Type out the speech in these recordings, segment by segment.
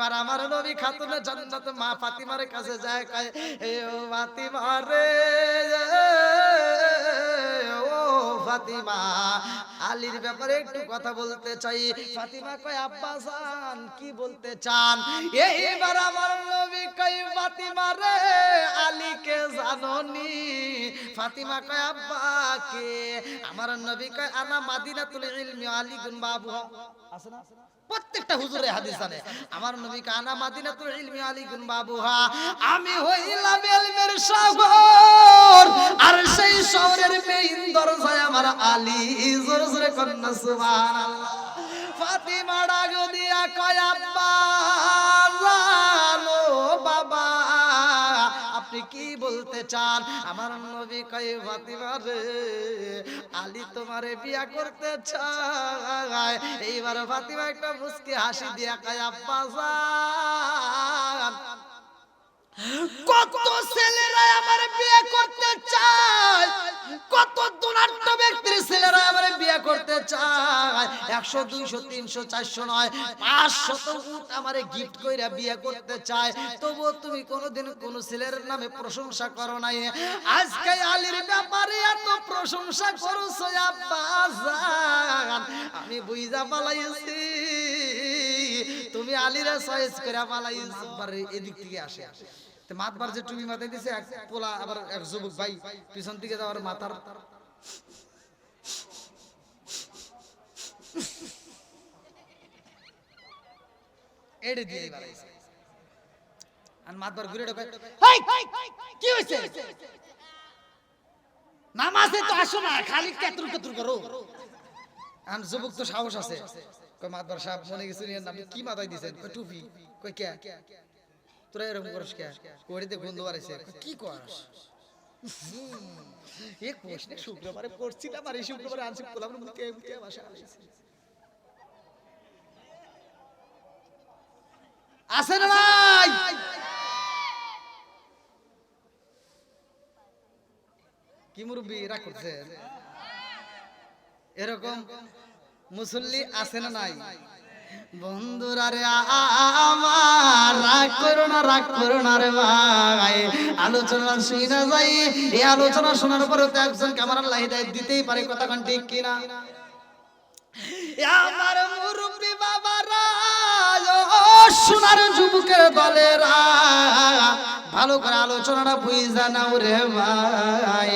এবার আমার নবী খাতুনে জান্নাত মা ফাতিমার কাছে যায়, কয়, এ ও ফাতিমা রে, ও ফাতিমা। আলীর ব্যাপারে একটু কথা বলতে চাই। ফাতিমা কয়, আব্বা জান, কি বলতে চান? এইবার আমার নবী কয়, ফাতিমা রে, আলীকে জাননি। ফাতিমা কয়, আব্বা, কে? আমার নবী কয়, আনা মাদিনাতুল ইলমি আলী গুন বাবু। আছে না? প্রত্যেকটা হুজুরে হাদিস জানে। আমার নবী কানা মাদিনাতুল ইলমি আলী গুন বাবুহা। আমি হইলাম ইলমের সাগর, আর সেই শহরের মেইন দরজায় আমার আলী। জোরে জোরে কন্না সুবহানাল্লাহ। ফাতিমা ডাক দিয়া কয়, আব্বা। আপনি কি বলতে চান? আমার নবী কয়, ফাতিমা রে, আলী তোমারে বিয়া করতে চায়। এইবার ফাতিমা একটা মুস্কি হাসি দিয়া কয়, আব্বা কত ছেলেরা আমার বিয়ে করতে চায়? কত ব্যক্তির ছেলেরা আমার বিয়ে করতে চায়? একশো, দুইশো, তিনশো, চারশো নয় গিফট কইরা বিয়ে করতে চায়। তবুও তুমি কোনোদিন কোন ছেলের নামে প্রশংসা করো নাই। আজকে আলীর ব্যাপারে এত প্রশংসা আমি বুঝা পালাইছি। তুমি আলীরা চয়েস করে পালাইছো এদিক থেকে আসে আসে। মাতবার যে টুপি মাথায় দিছে, এক পোলা আবার এক যুবক ভাই পিছন দিকে যাওয়ার মাথার এড়ে দিয়ে আর মাতবার ঘুরে ঢোকে, হেই, কি হইছে? নামাজে তো আসো না, খালি কেতুর কেতুর করো। আর যুবক তো সাহস আছে। কই মাতবার সাহেব মনে গেছে কি মাথায় দিছেন? কই টুপি। কই কে? তোরা এরকম করিস কে? গন্ধ বাড়াইছে কি করিস? এক প্রশ্ন শুক্রবারে আর এই শুক্রবারে আনছি পোলাম মুখে মুখে আছে না নাই? কি মুরব্বী রাগ করছেন এরকম মুসল্লি আছে না নাই? বন্ধুরা রে আমার রাগ করো না, রাগ করো না রে ভাই। আলোচনা শুই না যাই। এই আলোচনা শোনার পরে তো একজনকে আমার আল্লাহ হিদায়ত দিতেই পারে, কথা কোন ঠিক কিনা আমার মুরব্বী বাবারা সোনার যুবকের দলেরা, ভালো করে আলোচনাটা বুঝা নাও রে ভাই।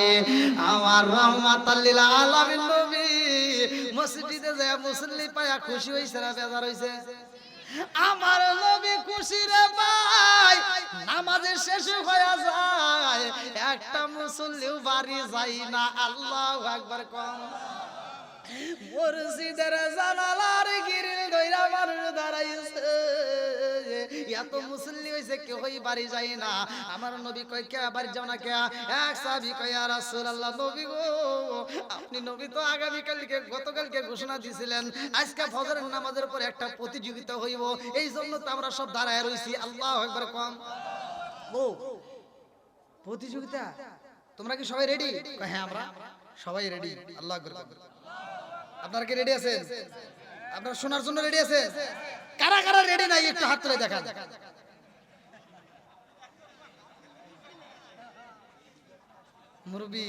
আমার রহমাতাল্লিল আলামিন নবী মসজিদে যায়, মুসল্লি পায়া খুশি হইছে না বেজার হইছে? আমার নবী খুশি রে ভাই নামাজের শেষ হয়ে যায়। একটা মুসল্লিও বাড়ি যাই না, আল্লাহু আকবার কম। মসজিদের জানালার গিরিল মানুষ দাঁড়াইছে। এত কেউ বাড়ি না। আমার নবী কয়, কে বাড়ি যাও না কে? এক কয় রাসূলুল্লাহ, নবী গো, আপনি নবী তো গতকালকে ঘোষণা দিয়েছিলেন আজকে নামাজের পর একটা প্রতিযোগিতা হইব। এই জন্য তো আমরা সব দাঁড়ায় রইছি। আল্লাহু আকবার, কম। ও, প্রতিযোগিতা? তোমরা কি সবাই রেডি হ্যাঁ আমরা সবাই রেডি আল্লাহ আপনারা কি রেডি আছেন? আপনারা শোনার জন্য রেডি আছেন? কারা কারা রেডি নাই একটু হাত তুলে দেখান। মুরব্বি,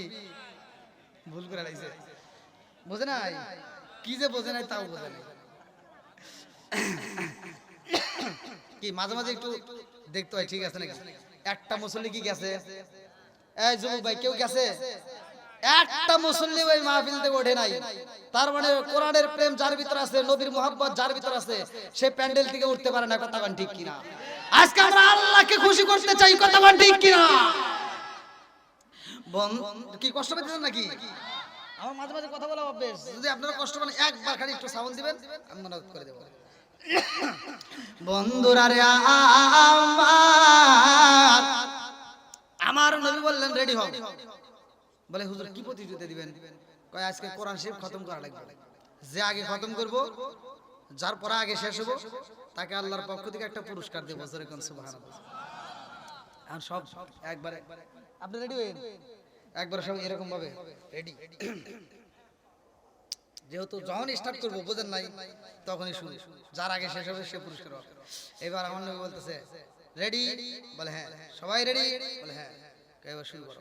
ভুল করে লাইছে। বোঝে নাই? কি যে বোঝে নাই তাও বোঝে নাই। কি, মাঝে মাঝে একটু দেখতে হয়, ঠিক আছে নাকি? একটা মুসল্লি কি গেছে? এই যুবক ভাই, কেউ গেছে? একটা মুসল্লি ওই মাহফিল থেকে ওঠে নাই। তার মানে কোরআনের প্রেম যার ভিতর আছে, নবীর মোহাব্বত যার ভিতর আছে, সে প্যান্ডেল থেকে উঠতে পারে না, কথা ঠিক কিনা? আজকে আমরা আল্লাহকে খুশি করতে চাই, কথা ঠিক কিনা? বন কি কষ্ট পেতেছেন নাকি? আমার মাঝে মাঝে কথা বলা অভ্যেস। যদি আপনারা কষ্ট একবার খালি একটু দিবেন, আমি মনে করে দেবো। বন্ধুরা রে আমার নবী বললেন রেডি হও। বলে, হুজুর, কি প্রতিযোগিতা দিবেন? কয়, আজকে কোরআন শরীফ খতম করা লাগবে। যে আগে খতম করব, যার পরে আগে শেষ হব, তাকে আল্লাহর পক্ষ থেকে একটা পুরস্কার দেবো আর সব একবারে আপনি রেডি সব এরকম ভাবে রেডি যেহেতু যখন স্টার্ট করব, বোঝেন নাই, তখনই শুরু। যার আগে শেষ হবে, সে পুরস্কার পাবে। এবার আমার নবী বলতেছে রেডি বলে হ্যাঁ। সবাই রেডি বলে হ্যাঁ। এবার শুরু করো।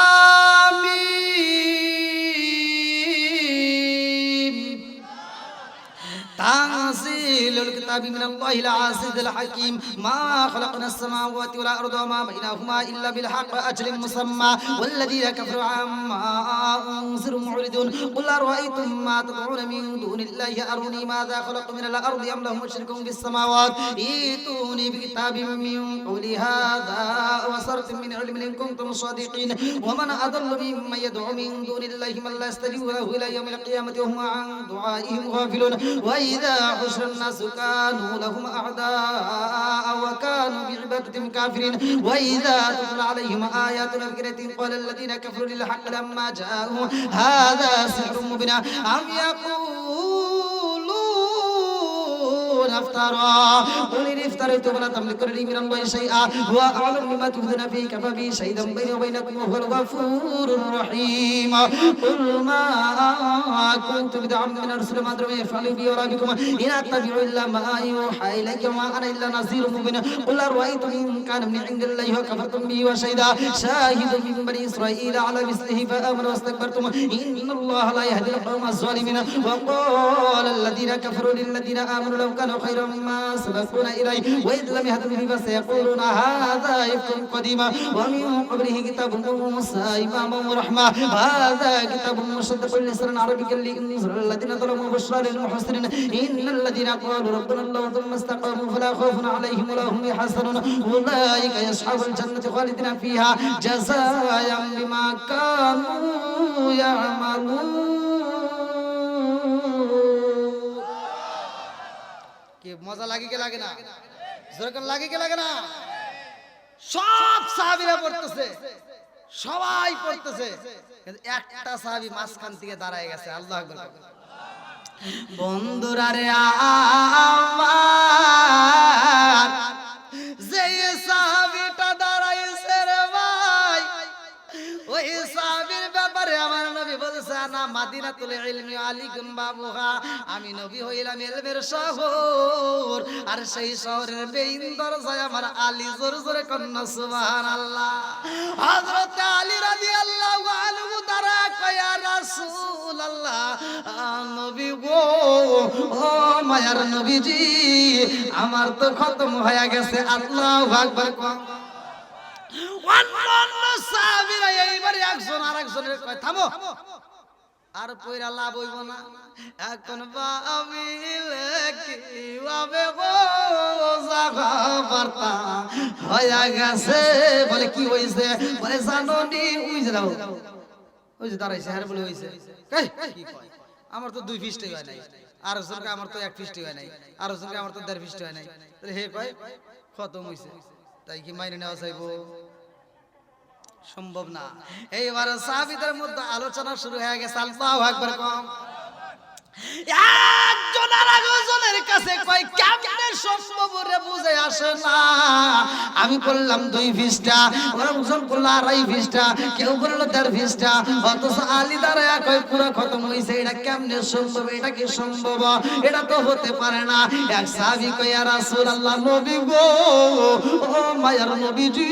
الكتاب من الله العزيز الحكيم ما خلقنا السماوات والأرض وما بينهما إلا بالحق وأجل مسمى والذين كفروا عما أنذروا معرضون قل أرأيتم ما تدعون من دون الله أروني ماذا خلق من الأرض أم لهم مشرك في السماوات ائتوني بكتاب من قول هذا وصرت من علم إن كنتم صادقين ومن أضل ممن يدعو من دون الله من لا يستجيب له إلى يوم القيامة وهم عن دعائهم غافلون وإذا حشر الناس كانوا لهم أعداء وكانوا بعبادتهم كافرين وإذا تتلى عليهم آياتنا بكرة قال الذين كفروا للحق لما جاءهم هذا سحر مبين. أم يقولون ইফতারা উলির ইফতারে তোমরা তামলিক করে লিমিরান বাই শাইআ ওয়া আ'লাম বিমা তুহদিনা ফি কাফাবি শাইদাম বাইনা ওয়া বাইনাকুম ওয়া হুয়াল গফুরুর রহিম কুল মা কুনতু বিদআম মিন রাসূল মা আদরা ইয়াফআলু বি ওয়া রাবিকুম ইন আত্তাবি'ু ইল্লা মা ইউহা ইলাইয়া ওয়া আনা ইল্লা নাযীরুম মুবিন কুল আরাইতুম ইন কানা মিন ইনদিল্লাহি ওয়া কাফারতুম বি ওয়া শাইদা শাহিদুম মিন বনি ইসরাঈল আলা মিসলিহি فآمنوا واستكبرتم إن الله لا يهدي القوم الظالمين وقال الذين كفروا للذين آمنوا لو كانوا خيرا مما سبقونا إليه وإذ لم يهدوا به فسيقولون هذا إفك قديما ومن قبله كتاب موسى إماما ورحمة هذا كتاب مصدق لسانا عربيا لينذر الذين ظلموا بشرى للمحسنين إن الذين قالوا ربنا الله ثم استقاموا فلا خوف عليهم ولا هم يحزنون أولئك يصحاب الجنة خالدين فيها جزاء بما كانوا يعملون মজা লাগে কি লাগে না। যেরকম লাগে কি লাগে না, সব সাহাবীরা পড়তেছে। সবাই পড়তেছে। কিন্তু একটা সাহাবী মাঝখান থেকে দাঁড়ায় গেছে, আল্লাহ বন্ধুরা রে আমার নবী বলছে না মাদিনাতুল ইলমি আলিকুম বাবুহা আমি নবী হইলাম ইলমের শহর, আর সেই শহরের বেইন দরজায় আমার আলী জোর জোরে কন্যা, সুবহানাল্লাহ। হযরত আলী রাদিয়াল্লাহু আনহু তারা কয়া, রাসূলুল্লাহ, নবী গো, ও মায়ার নবীজি, আমার তো খতম হয়ে গেছে, আল্লাহু আকবার কম অন্যান্য সাহাবীরা এইবারে একজন আরেকজনের কয়, থামো। আর পয়রা লাভ হইব না। এখন হয়ে গেছে। বলে, কি হইছে? বলে দাও। হ্যাঁ? আমার তো দুই ফিস্টি হয় নাই। আর আমার তো এক ফিস্টি হয় নাই। আর আমার তো দেড় ফিস্টি হয় নাই। হে কয়, খতম হইছে। তাই কি মাইনে নেওয়া চাইব সম্ভব না। এইবার সাহাবিদের মধ্যে আলোচনা শুরু হয়ে গেছে, আল্লাহু আকবার কম। একজন একজনের কাছে কয়, কেমনে বুঝে আসে না। আমি বললাম দুই ফিসটা, ওরা মুসল করল আড়াই ফিসটা, কেউ বলল দেড় ফিসটা। অথচ আলী দাঁড়ায় কয় পুরো খতম হইছে, এটা কেমনে সম্ভব, এটা কি সম্ভব? এটা তো হতে পারে না। এক সাহাবী কয় ইয়া রাসূলুল্লাহ, নবী গো, ও মায়ার নবীজি,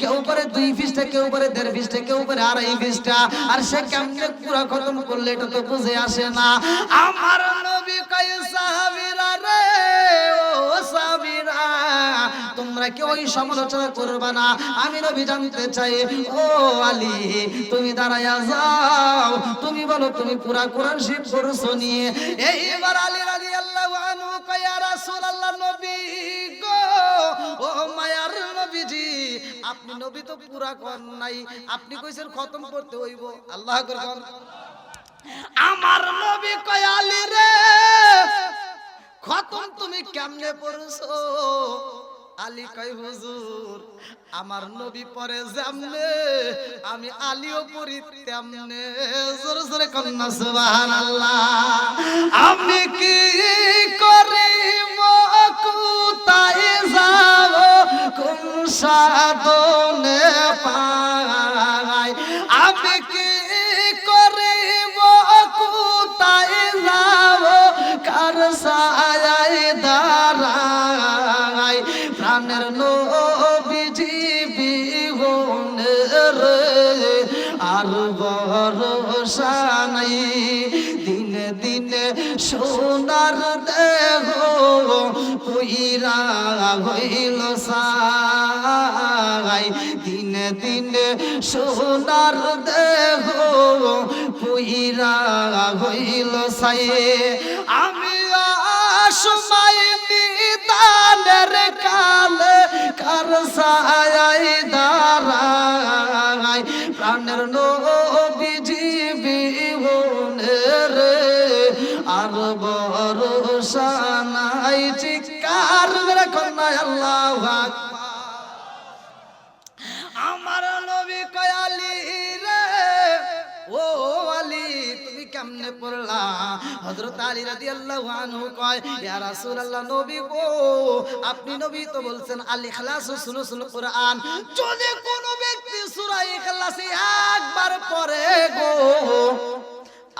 কেউ করে দুই ফিসটা, কেউ করে দেড় ফিসটা, কেউ করে আড়াই ফিসটা। আর সে কেমনে পুরো খতম করলে, এটা তো বুঝে আসে না। আমার নবী কয়, সাহাবীরা রে, ও সাহাবীরা তোমরা কেউ ওই সমালোচনা করবে না? আমি নবী জানতে চাই, ও আলী, তুমি দাঁড়ায়া যাও। তুমি বলো, তুমি পুরা কোরআন শিব করছ নিয়ে। এইবার আলী রাদিয়াল্লাহু আনহু কয় রাসূলুল্লাহ নবী গো, ও মায়ার নবীজি, আপনি নবী তো পুরা কর নাই। আপনি কইছেন খতম করতে হইব। আল্লাহ আকবার। আমার নবী কয়, আলী রে খতম তুমি কেমনে পড়ছো? আলী কয়, হুজুর, আমার নবী পরে যেমনে, আমি আলীও পড়ি তেমনে। জোরে জোরে কন্যা, সুবহানাল্লাহ। আমি কি করি কোথায় যাব? কোন সাধনে পাই সোনার দেহ পুইরা হইল সাই। দিনে দিনে সোনার দেহ পুইরা হইল সাই। আমি সময় নিদানের কালে কার সায় দাঁড়াই। প্রাণের নবীজি ভরসা নাই চিকার মেরে কন্যা আল্লাহ আমার নবী কয়ালি রে, ও আলী, তুমি কেমনে পড়লা? হযরত আলী রাদিয়াল্লাহু আনহু কয়, ইয়া রাসূলুল্লাহ, নবী গো, আপনি নবী তো বলছেন আল ইখলাস সুলুসুল কুরআন। যদি কোন ব্যক্তি সূরা ইখলাস একবার পড়ে গো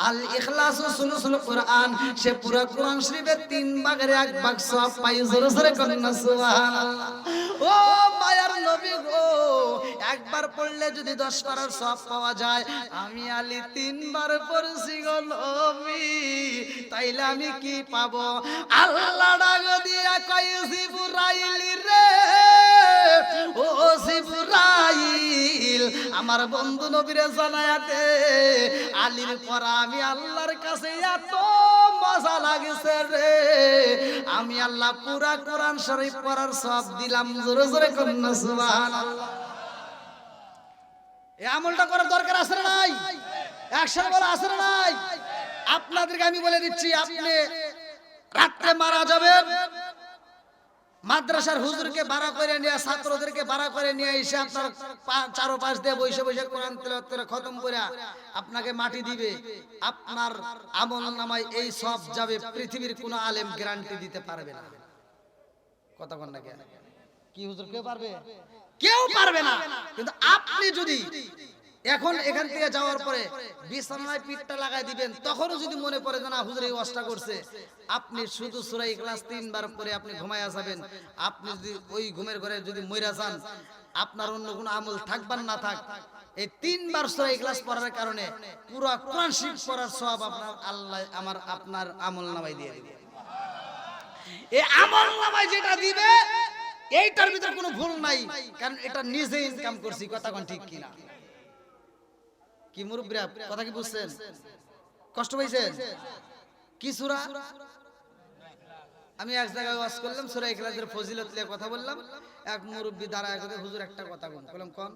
আল ইখলাস সুলুসুল কুরআন, সে পুরো কোরআন শরীফের তিন ভাগের এক ভাগ সব পাই, জোরে জোরে করেন না সুবহানাল্লাহ। ও মায়ার নবী গো, একবার পড়লে যদি দশ পারার সব পাওয়া যায়, আমি আলী তিনবার পড়ছি গো নবী, তাইলে আমি কি পাবো? আল্লাহ ডাক দিয়া কইছি বুরাইলি রে। আমার বন্ধু নবীরে জানায়াতে, আলীর পরা আমি আল্লাহর কাছে এত মজা লাগছে রে। আমি আল্লাহ পুরা কোরআন শরীফ পড়ার সব দিলাম, জোরে জোরে কন্যা, সুবহানাল্লাহ। আমলটা করার দরকার আছে নাই? একসাথে বলা আছে নাই? আপনাদেরকে আমি বলে দিচ্ছি, আপনি রাত্রে মারা যাবেন মাদ্রাসার হুজুরকে ভাড়া করে নিয়ে, ছাত্রদেরকে ভাড়া করে নিয়ে এসে আপনার চারো পাশ দিয়ে বসে বসে কোরআন খতম করে আপনাকে মাটি দিবে। আপনার আমল নামায় এই সব যাবে, পৃথিবীর কোন আলেম গ্যারান্টি দিতে পারবে না। কথা কন না কি হুজুর, কেউ পারবে? কেউ পারবে না। কিন্তু আপনি যদি এখন এখান থেকে যাওয়ার পরে বিছানায় পিঠটা লাগাই দিবেন। তখনও যদি মনে পড়ে যে না হুজুর এই ওয়াজটা করছে আপনি শুধু সূরা ইখলাস তিনবার পরে আপনি ঘুমায়া যাবেন। আপনি যদি ওই ঘুমের ঘরে যদি মইরা যান আপনার অন্য কোনো আমল থাকবার না থাক। এই তিনবার সূরা ইখলাস পড়ার কারণে পুরো কোরআন শরীফ পড়ার সব আপনার আল্লাহ আমার আপনার আমল নামাই দিয়ে দিবে। এই আমল নামাই যেটা দিবে এইটার ভিতরে কোনো ভুল নাই কারণ এটা নিজে ইনকাম করছি কথা কোন ঠিক কিনা কি মুরব্বীরা, কথা কি বুঝছেন? কষ্ট পাইছেন? কি সূরা? আমি এক জায়গায় ওয়াজ করলাম, সূরা ইখলাসের ফজিলত নিয়ে কথা বললাম। এক মুরব্বী দাঁড়ায় কথা হুজুর একটা কথা কোন। বললাম কোন?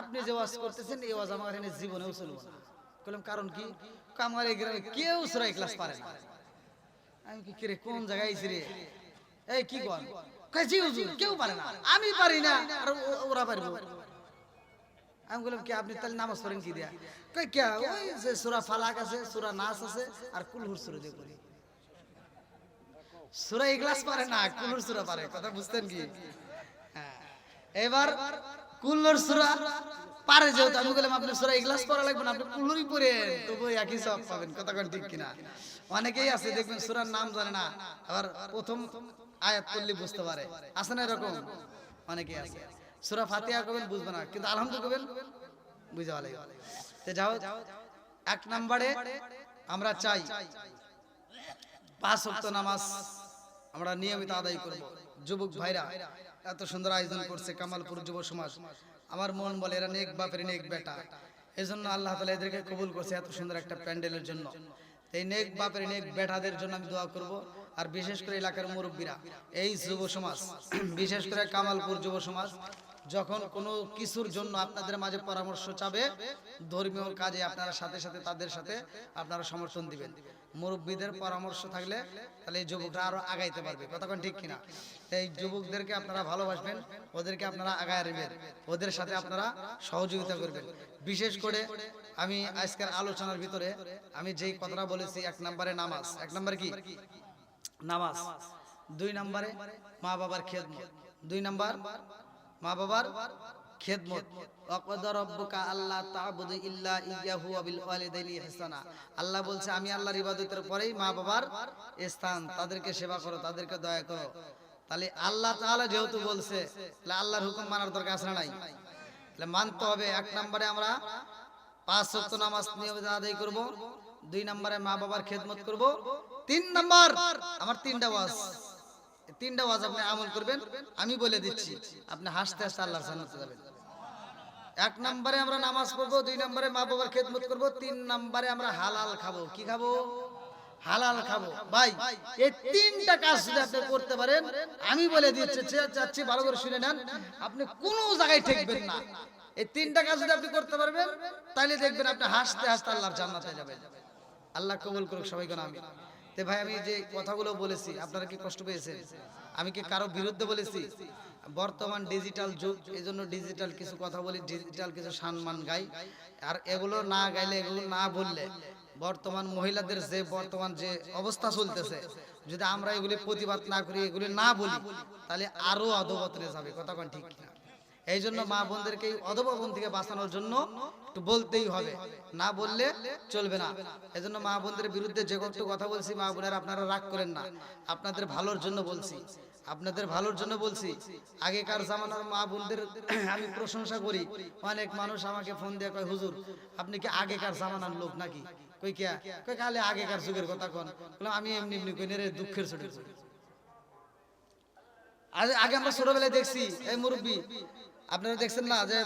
আপনি যে ওয়াজ করতেছেন, এই ওয়াজ আমার এখানে জীবনেও চলবে না। বললাম কারণ কি? আমার এই গ্রামে কেউ সূরা ইখলাস পারে না। আমি কি কিরে কোন জায়গায় আইছি রে? এই, কি কর জি হুজুর, কেউ পারে না। আমি পারি না। আর ওরা পারব। আমি বললাম কি আপনি তাহলে নামাজ পড়েন কি দিয়া? কই কে ওই যে সূরা ফালাক আছে সূরা নাস আছে আর কুলহুর সূরা দিয়ে পড়ি। সূরা ইখলাস পারে না কুলহুর সূরা পারে কথা বুঝতেন কি? হ্যাঁ। এবার কুলহুর সূরা পারে যেহেতু আমি বললাম আপনি সূরা ইখলাস পড়া লাগবে না আপনি কুলহুরই পড়েন তবু একই সব পাবেন কথা কোন ঠিক কিনা? অনেকেই আছে দেখবেন সূরার নাম জানে না আবার প্রথম আয়াত পড়লে বুঝতে পারে। আছে না এরকম? অনেকেই আছে। সূরা ফাতিহা কবেন বুঝবে না, কিন্তু আলহামদুলিল্লাহ কবেন? বুঝা ভালো তে যাও, এক নম্বরে আমরা চাই, পাঁচ ওয়াক্ত নামাজ আমরা নিয়মিত আদায় করব। যুবক ভাইরা, এত সুন্দর আয়োজন করছে কামালপুর যুব সমাজ। আমার মন বলে এরা নেক বাপের নেক বেটা। এই জন্য আল্লাহ তালা এদেরকে কবুল করছে এত সুন্দর একটা প্যান্ডেলের জন্য। এই নেক বাপের নেক বেটাদের জন্য আমি দোয়া করব, আর বিশেষ করে এলাকার মুরব্বীরা, এই যুব সমাজ, বিশেষ করে কামালপুর যুব সমাজ যখন কোনো কিছুর জন্য আপনাদের মাঝে পরামর্শ চাবে, ধর্মীয় কাজে আপনারা সাথে সাথে তাদের সাথে আপনারা সমর্থন দিবেন। মুরব্বীদের পরামর্শ থাকলে তাহলে এই যুবকরা আরও আগাইতে পারবে। কতক্ষণ ঠিক কিনা? এই যুবকদেরকে আপনারা ভালোবাসবেন, ওদেরকে আপনারা আগায় নেবেন, ওদের সাথে আপনারা সহযোগিতা করবেন। বিশেষ করে আমি আজকের আলোচনার ভিতরে আমি যেই কথাটা বলেছি, এক নম্বরে নামাজ। এক নম্বরে কি? নামাজ। দুই নম্বরে মা বাবার খেদমত। দুই নাম্বার মা বাবার খেদমত। আল্লাহ তা'বুদু ইল্লা ইয়াহু বিল ওয়ালিদাইনি ইহসানা। আল্লাহ বলছে, আমি আল্লাহর ইবাদতের পরেই মা বাবার স্থান, তাদেরকে সেবা করো, তাদেরকে দয়া করো। তাহলে আল্লাহ তাআলা যেহেতু বলছে, তাহলে আল্লাহর হুকুম মানার দরকার আছে নাই? তাহলে মানতে হবে, এক নম্বরে আমরা পাঁচ ওয়াক্ত নামাজ নিয়মিত আদায় করব, দুই নম্বরে মা বাবার খেদমত করব, তিন নম্বর, আমার তিনটা ওয়াজ। তিনটা ওয়াজ আপনি আমল করবেন, আমি বলে দিচ্ছি, আপনি হাসতে হাসতে আল্লাহর জান্নাতে যাবেন। এক নম্বরে আমরা নামাজ পড়ব, দুই নম্বরে মা বাবার খেদমত করব, তিন নম্বরে আমরা হালাল খাব। কি খাব? হালাল খাব। ভাই, এই তিনটা কাজ যদি আপনি করতে পারেন, আমি বলে দিচ্ছি চাচ্ছি ভালো করে শুনে নেন, আপনি কোনো জায়গায় ঠেকবেন না। এই তিনটা কাজ যদি আপনি করতে পারবেন তাহলে দেখবেন আপনি হাসতে হাসতে আল্লাহর জান্নাতে যাবেন। আল্লাহ কবুল করুক সবাইকে আমি তে ভাই, আমি যে কথাগুলো বলেছি, আপনারা কি কষ্ট পেয়েছেন? আমি কি কারও বিরুদ্ধে বলেছি? বর্তমান ডিজিটাল যুগ এই জন্য ডিজিটাল কিছু কথা বলি ডিজিটাল কিছু সম্মান গাই। আর এগুলো না গাইলে, এগুলো না বললে, বর্তমান মহিলাদের যে বর্তমান যে অবস্থা চলতেছে, যদি আমরা এগুলি প্রতিবাদ না করি, এগুলি না বলি, তাহলে আরও অধবতরে যাবে কথা ঠিক কিনা? এই জন্য মা বোনদেরকে অধপতন থেকে বাঁচানোর জন্য একটু বলতেই হবে। না বললে চলবে না। এই জন্য মা বোনদের বিরুদ্ধে যে কত কথা বলছি মা বোনের আপনারা রাগ করেন না। আপনাদের ভালোর জন্য বলছি। আপনাদের ভালোর জন্য বলছি। আগেকার জামানার মা বোনদের আমি প্রশংসা করি। অনেক মানুষ আমাকে ফোন দিয়ে কয় হুজুর আপনি কি আগেকার জামানার লোক নাকি? কই কে? কই কালে আগেকার যুগের কথা কোন। বললাম আমি এমনি এমনি কই রে দুঃখের ছুটি আগে আমরা ছোটবেলায় দেখছি এই মুরব্বী আপনারা দেখছেন না যে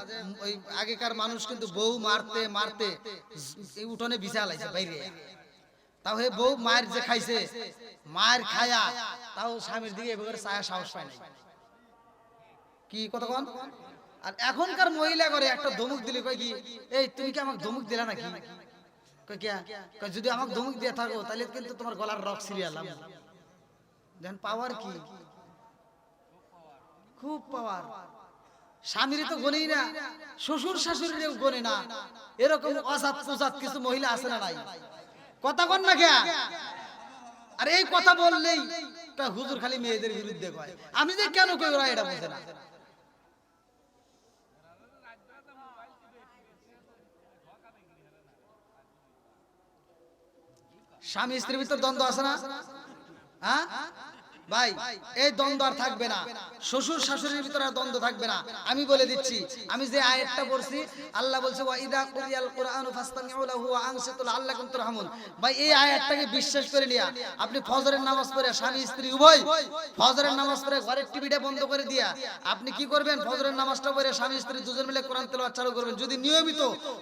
ওই আগেকার মানুষ কিন্তু বউ মারতে মারতে উঠোনে বিছা লাইছে বাইরে। তাও হে বউ মায়ের যে খাইছে মায়ের খায়া তাও স্বামীর দিকে এভাবে ছায়া সাহস পায় নাই। কি কথা কন আর এখনকার মহিলা করে একটা ধমক দিলে কয় কি এই তুমি কি আমাকে ধমক দিলা নাকি? যদি আমাকে ধমক দিয়ে থাকো তাহলে কিন্তু তোমার গলার রক সিরিয়ালাম দেন পাওয়ার কি? খুব পাওয়ার স্বামীর তো গনেই না শ্বশুর শাশুড়িরও গনে না এরকম অজাত প্রজাত কিছু মহিলা আছে না নাই? কথা কন না কে? আর এই কথা বললেই তা হুজুর খালি মেয়েদের বিরুদ্ধে কয়। আমি যে কেন কই ওরা এটা বোঝে না? স্বামী স্ত্রীর ভিতর দ্বন্দ্ব আছে না? হ্যাঁ? ভাই, এই দ্বন্দ্ব আর থাকবে না। শ্বশুর শাশুড়ির ভিতরে দ্বন্দ্ব থাকবে না। আমি বলে দিচ্ছি, আমি যে আয়াতটা পড়ছি, আল্লাহ বলছে, ওয়া ইদা কুরিয়াল কুরআনু ফাসতামিউ লাহু ওয়া আনসিতু লাআল্লাকুম তুরহামুন। ভাই, এই আয়াতটাকে বিশ্বাস করে নিয়া, আপনি ফজরের নামাজ পড়ে, স্বামী, স্ত্রী, উভয় ফজরের নামাজ পড়ে, ঘরের টিভিটা বন্ধ করে দিয়া, আপনি কি করবেন? ফজরের নামাজটা পড়ে, স্বামী, স্ত্রী দুজন মিলে কোরআন তেলাওয়াত চালু করবেন। যদি নিয়মিত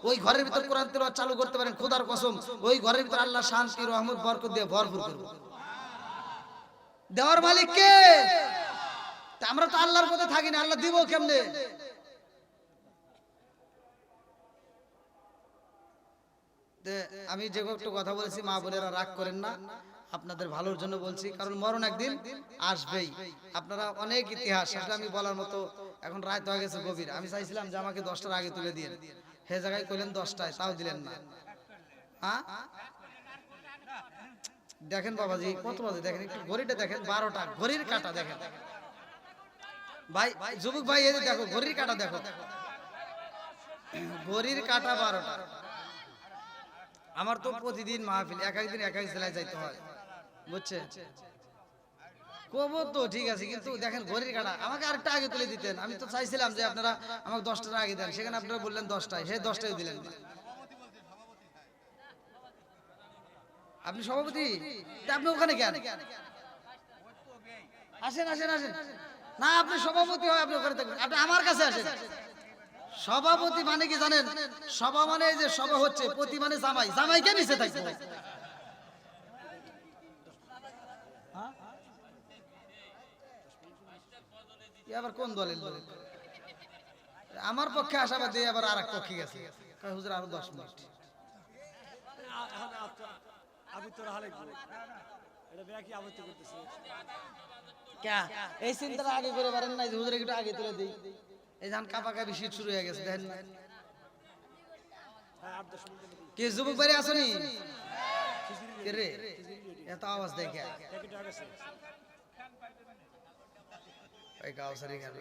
ওই ঘরের ভিতর কোরআন তেলাওয়াত চালু করতে পারেন, খোদার কসম, ওই ঘরের ভিতর আল্লাহ শান্তি, রহমত, বরকত দিয়ে ভরপুর করবে দেওয়ার মালিক কে? তা আমরা তো আল্লাহর পথে থাকি না, আল্লাহ দিব কেমনে? আমি যে একটু কথা বলেছি, মা বোনেরা রাগ করেন না। আপনাদের ভালোর জন্য বলছি, কারণ মরণ একদিন আসবেই। আপনারা অনেক ইতিহাস, সেটা আমি বলার মতো এখন রাত হয়ে গেছে গভীর। আমি চাইছিলাম যে আমাকে দশটার আগে তুলে দিয়ে হে জায়গায় কইলেন দশটায়, তাও দিলেন না। হ্যাঁ? দেখেন বাবাজি, কত বাজে? দেখেন, একটু ঘড়িটা দেখেন, বারোটা। ঘড়ির কাটা দেখেন। ভাই, যুবক ভাই, এই দেখো, ঘড়ির কাটা দেখো। ঘড়ির কাটা বারোটা। আমার তো প্রতিদিন মাহফিল, এক একদিন, এক এক জেলায় যাইতে হয়। বুঝছে? কব তো ঠিক আছে, কিন্তু দেখেন ঘড়ির কাটা। আমাকে আরেকটা আগে তুলে দিতেন। আমি তো চাইছিলাম যে আপনারা আমাকে দশটার আগে দেন। সেখানে আপনারা বললেন দশটায়। সে দশটায় দিলেন না আপনি সভাপতি? আপনি ওখানে কেন? আসেন আসেন আসেন। না, আপনি সভাপতি হয়, আপনি ওখানে থাকবেন। আপনি আমার কাছে আসেন। সভাপতি মানে কি জানেন? সভা মানে যে সভা হচ্ছে, প্রতি মানে জামাই। জামাইকে নিচে থাকবে হ্যাঁ? আবার কোন দলের লোক? আমার পক্ষে আশাবাদী আবার আর এক পক্ষে গেছে। হুজুর, আরও দশ মিনিট। এটা বেয়া কি করতেছে? এই চিন্তাটা আগে করে পারেন না হুজুরে একটু আগে তুলে দিই। এই ধান কাপা কাপি শীত শুরু হয়ে গেছে দেখেন? হ্যাঁ কে যুবক বাড়ি আসনি রে? এত আওয়াজ দেখে। ওই গেল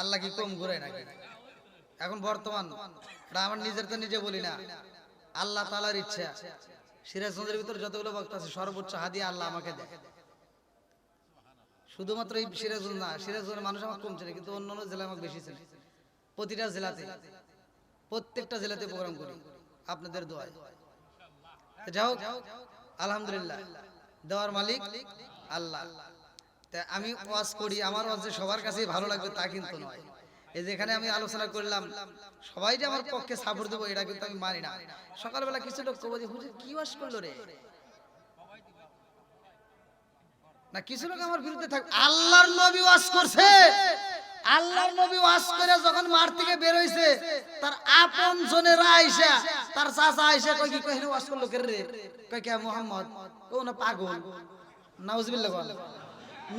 আল্লাহ কি কম ঘুরে নাকি? এখন বর্তমান এটা আমার নিজের তো নিজে বলি না। আল্লাহ তালার ইচ্ছা। সিরাজগঞ্জের ভিতর যতগুলো বক্তা আছে, সর্বোচ্চ হাদিয়া আল্লাহ আমাকে দেয়। শুধুমাত্র এই সিরাজগঞ্জ না সিরাজগঞ্জের মানুষ আমার কম চেনে, কিন্তু অন্য অন্য জেলায় আমাকে বেশি চেনে। প্রতিটা জেলাতে, প্রত্যেকটা জেলাতে প্রোগ্রাম করি। আপনাদের দোয়ায়। যাই হোক, আলহামদুলিল্লাহ, দেওয়ার মালিক আল্লাহ। আমি ওয়াজ করি, আমার ওয়াজ সবার কাছেই ভালো লাগবে তা কিন্তু নয়। এই যেখানে আমি আলোচনা করলাম, সবাই যে আমার পক্ষে সাপোর্ট দেবো, এটা কিন্তু আমি মানি না। সকালবেলা কিছু লোক কবো হুজুর, কি ওয়াজ করল রে? না, কিছু লোক আমার বিরুদ্ধে আল্লাহর নবী ওয়াজ করছে। আল্লাহর নবী করে যখন মার থেকে বের হইছে, তার আপন জনেরা আইসা, তার চাচা আইসা কই কি কইলে করল কে রে? কই কে মোহাম্মদ, ও পাগল। নাউজুবিল্লাহ বল।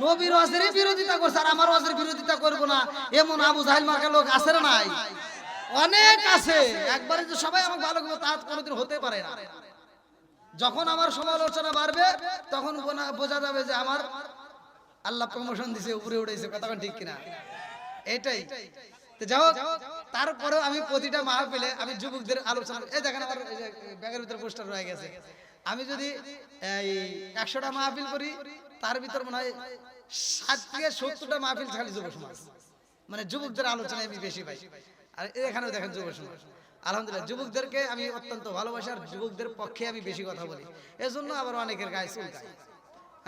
নবীর ওয়াজের বিরোধিতা করছে, আর আমার ওয়াজের বিরোধিতা করব না। এমন আবু জাহেল মার্কা লোক আছে না নাই? অনেক আছে। একবারে যে সবাই আমাকে ভালো করবে তা কোনোদিন হতে পারে না। যখন আমার সমালোচনা বাড়বে, তখন বোঝা যাবে যে আমার আল্লাহ প্রমোশন দিছে, উপরে উঠেছে। কথা ঠিক কিনা? এটাই। তো যাই হোক আমি প্রতিটা মাহফিলে আমি যুবকদের আলোচনা এই দেখেন আমার ব্যাগের ভিতরে পোস্টার রয়ে গেছে। আমি যদি, এই একশোটা মাহফিল করি তার ভিতর মনে হয় ষাট থেকে সত্তরটা মাহফিল খালি যুব সমাজ। মানে যুবকদের আলোচনায় আমি বেশি পাই। আর এখানেও দেখেন যুব সমাজ। আলহামদুলিল্লাহ, যুবকদেরকে আমি অত্যন্ত ভালোবাসি আর যুবকদের পক্ষে আমি বেশি কথা বলি। এজন্য আবার অনেকের গায়ে চুলকায়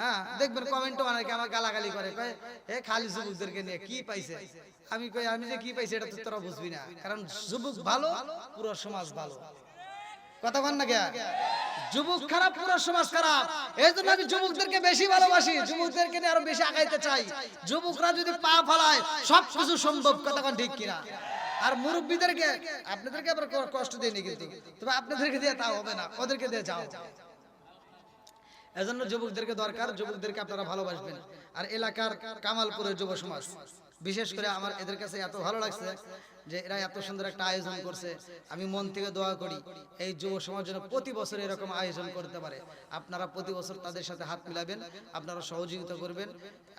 হ্যাঁ দেখবেন কমেন্টও অনেকে আমার গালাগালি করে, কয়, এ খালি যুবকদেরকে নিয়ে কি পাইছে? আমি কই, আমি যে কি পাইছি এটা তো তোরা বুঝবি না। কারণ যুবক ভালো, পুরো সমাজ ভালো। কথা বল না কে? যুবক খারাপ, পুরো সমাজ খারাপ। এই জন্য আমি যুবকদেরকে বেশি ভালোবাসি, যুবকদেরকে নিয়ে আরও বেশি আগাইতে চাই। যুবকরা যদি পা ফালায় সব কিছু সম্ভব, কথা ঠিক কিনা? আর মুরব্বীদেরকে, আপনাদেরকে আবার কষ্ট দিইনি কিন্তু। তবে আপনাদেরকে দিয়ে তা হবে না, ওদেরকে দিয়ে যাও। এজন্য যুবকদেরকে দরকার, যুবকদেরকে আপনারা ভালোবাসবেন। আর এলাকার কামালপুরের যুব সমাজ। বিশেষ করে আমার এদের কাছে এত ভালো লাগছে যে এরা এত সুন্দর একটা আয়োজন করছে। আমি মন থেকে দোয়া করি এই যুব সমাজ যেন প্রতি বছর এরকম আয়োজন করতে পারে। আপনারা প্রতি বছর তাদের সাথে হাত মিলাবেন আপনারা সহযোগিতা করবেন।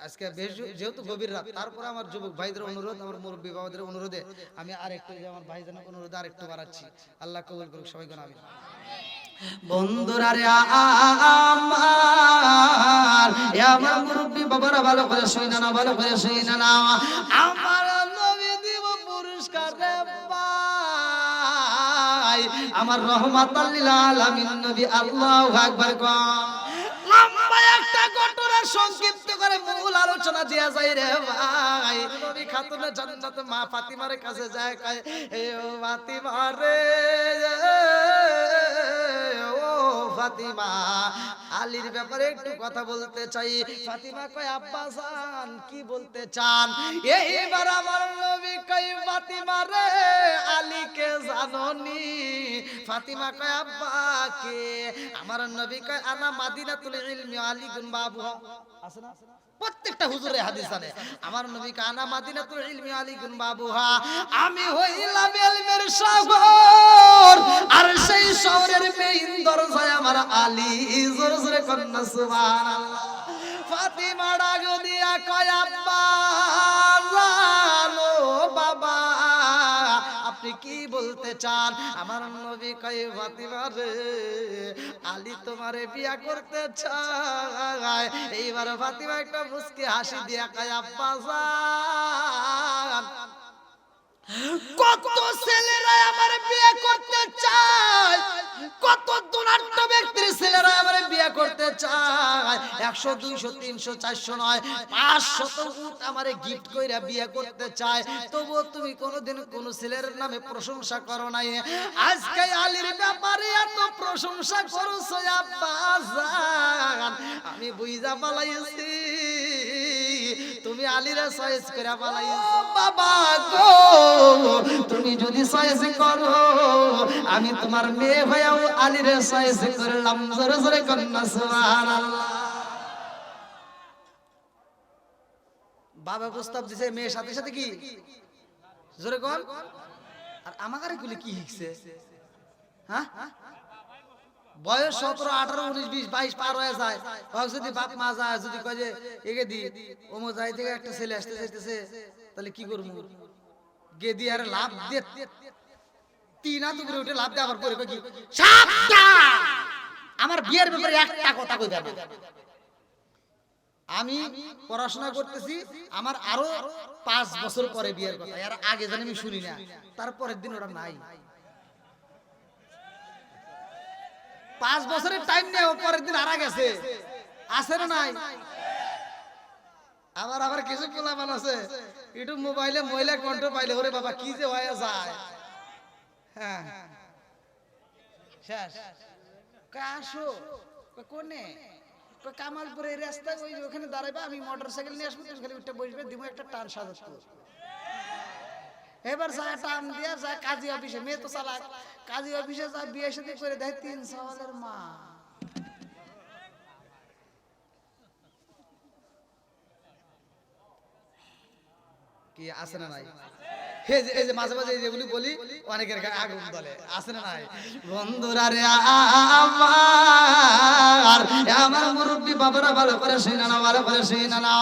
আজকে বেশ যেহেতু গভীর রাত তারপরে আমার যুবক ভাইদের অনুরোধ আমার মুরব্বী বাবাদের অনুরোধে আমি আরেকটু আমার ভাইজানের অনুরোধে আরেকটু বাড়াচ্ছি। আল্লাহ কবুল করুক সবাই আমি বন্ধুরা রে আমার আমার মুরব্বী ভালো না ভালো শুই আমার নবী আমার রহমাত একটা সংক্ষিপ্ত করে মূল আলোচনা দেয়া যায় রে ভাই। নবী জান্নাতে, মা ফাতিমার কাছে যায় কয়, এ ফাতিমা রে ফাতিমা আলীর ব্যাপারে একটু কথা বলতে চাই। ফাতিমা কয়, আব্বা জান, কি বলতে চান? এইবার আমার নবী কয়, ফাতিমা রে, আলীকে জাননি। ফাতিমা কয়, আব্বা, কে? আমার নবী কয়, আনা মাদিনাতুল ইলমি, আলী গুন বাবু। আছে না? প্রত্যেকটা হুজুরে হাদিস জানে। আমার নবী কানা মাদিনাতুল ইলমি, আলী গুন বাবুহা আমি হইলাম ইলমের শহর আর সেই শহরের মেইন দরজায় আমার আলী জোরে জোরে কন্না সুবহানাল্লাহ। ফাতিমা ডাক দিয়া কয়, আব্বা বাবা, আপনি কি বলতে চান? আমার নবী কয়, ফাতিমা রে, আলী তোমারে বিয়া করতে চায়। এইবার ফাতিমা একটা মুস্কি হাসি দিয়া কয়, আব্বা কত ছেলেরা আমার বিয়ে করতে চায়? কত দুনাট্য ব্যক্তির ছেলেরা আমার বিয়ে করতে চায়? একশো, দুইশো, তিনশো, চারশো নয়, পাঁচশো তো উট আমারে গিফট কইরা বিয়ে করতে চায়। তবুও তুমি কোনোদিন কোন ছেলের নামে প্রশংসা করো নাই। আজকে আলীর ব্যাপারে এত প্রশংসা করছ, আব্বা আমি বুঝা পালাইছি। তুমি আলীরা চয়েস করে পালাইছো বাবা গো, তুমি যদি চয়েস করো, আমি তোমার মেয়ে হয়েও আলীরে চয়েস করলাম। জোরে জোরে কন্যা, সুবহানাল্লাহ। বাবা প্রস্তাব দিছে মেয়ের সাথে সাথে কি? জোরে কর আর আমাকে গুলি কি শিখছে? হ্যাঁ? বয়স সতেরো, আঠারো, উনিশ, বিশ, বাইশ পার হয়ে যায়। ওকে যদি বাপ মা যায়, যদি কয় যে, এগে দি ওমো যাই থেকে একটা ছেলে আসতে চাইতেছে, তাহলে কি করব? গেদি আর লাভ দিয়ে তিন হাত উঠে লাভ দেওয়ার পরে কি আমার বিয়ের ব্যাপারে একটা কথা কই যাবে আমি পড়াশোনা করতেছি, আমার আরও পাঁচ বছর পরে বিয়ের কথা, এর আগে জানি আমি শুনি না, তারপরের দিন ওরা নাই। পাঁচ বছরের টাইম নেই পরের দিন হারা গেছে। আছে না নাই? আবার আবার কিছু পোলাপান আছে। একটু মোবাইলে মহিলা কণ্ঠ পাইলে ওরে বাবা, কি যে হয়ে যায়। হ্যাঁ। শেষ। আসো। কোনে? কামালপুরে এই রাস্তায় ওই ওখানে দাঁড়াইবা, আমি মোটর সাইকেল নিয়ে আসব খালি উঠে বসবে দিব একটা টান সাজাত। এবার যায় টান দিয়া যায় কাজী অফিসে, মেয়ে তো চালাক। কাজী অফিসে যায় বিয়ে সাথে করে দেয় তিন সওয়ালের মা। কি, আছে না নাই? এই যে- মাঝে মাঝে যেগুলি বলি, অনেকের আগুন দলে আছে না নাই? বন্ধুরা রে আমার আমার মুরব্বি বাবারা ভালো করে শুনে নাও, ভালো করে শুনে কাকনে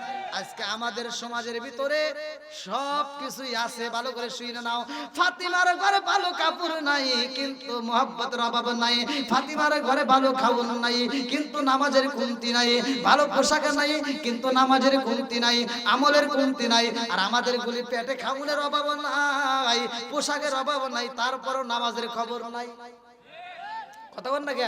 আজকে আমাদের সমাজের ভিতরে সব কিছুই আছে, ভালো করে শুনে নাও। ফাতিমার ঘরে ভালো কাপড় নাই, কিন্তু মোহাব্বতের অভাব নাই। ফাতিমার ঘরে ভালো খাওয়ান নাই, কিন্তু নামাজের কমতি নাই। ভালো পোশাক নাই, কিন্তু নামাজের কমতি নাই, আমলের কমতি নাই। আর আমাদের গুলি পেটে খাওয়ানোর অভাব নাই, পোশাকের অভাব নাই, তারপরও নামাজের খবর নাই। কথা বল না কে?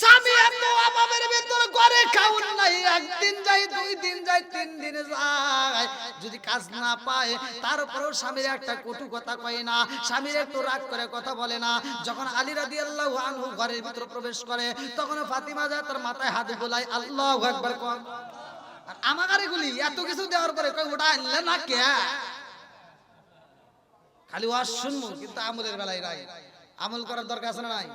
স্বামী এত অভাবের ভিতর ঘরে খাউন নাই। একদিন যাই দুই দিন যাই তিন দিন যায়। যদি কাজ না পায়, তারপরেও স্বামীর একটা কটু কথা কয় না। স্বামীর একটু রাগ করে কথা বলে না। যখন আলী রাদিয়াল্লাহু আনহু ঘরের ভিতর প্রবেশ করে, তখন ফাতিমা যায়, তার মাথায় হাত বুলায়, আল্লাহু আকবার কর আর আমার এগুলি এত কিছু দেওয়ার পরে কই ওটা আনলে না কে? খালি ওয়াজ শুনব, কিন্তু আমলের বেলায় নাই। আমল করার দরকার আছে না নাই?